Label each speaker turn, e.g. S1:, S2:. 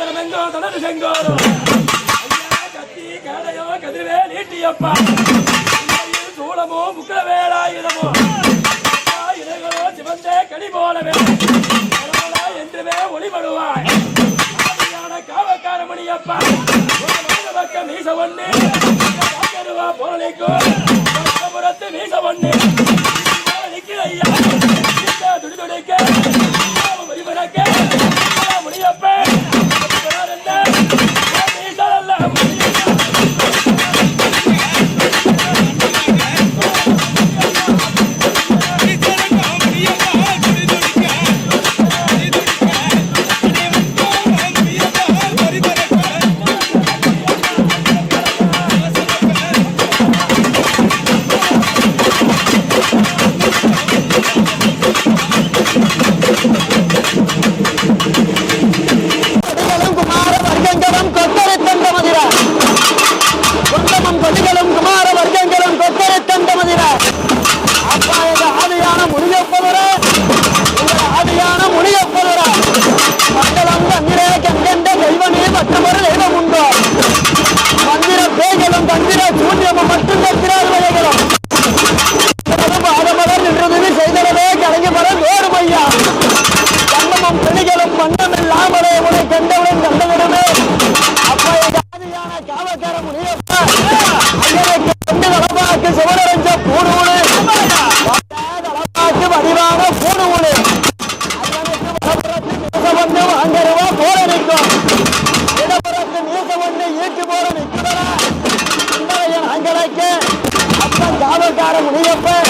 S1: எங்கோ தனது செங்கோரோ கத்தி கடையோ கதிர்வே நீட்டியப்பா சூளமோ முக்கிர வேலாயுதமோ இலைகளோ சிவந்தே கனி போலவே. என்றுமே ஒளிபடுவாய். காவக்கார மணியப்பா பக்கம் மீச ஒண்ணு. கருவா பொருளைக்கும். புறத்து மீச ஒண்ணு.
S2: கொத்தரை தந்த மதிரா சொந்தமும் கொடிகளும் குமார வர்க்கங்களும் கொத்தரை தந்த மதிரா அப்பா எங்க ஆதியான முடியப்பவரா எங்கள் ஆதியான முடியப்பவரா மங்களம் தந்திரே Unidos, pues.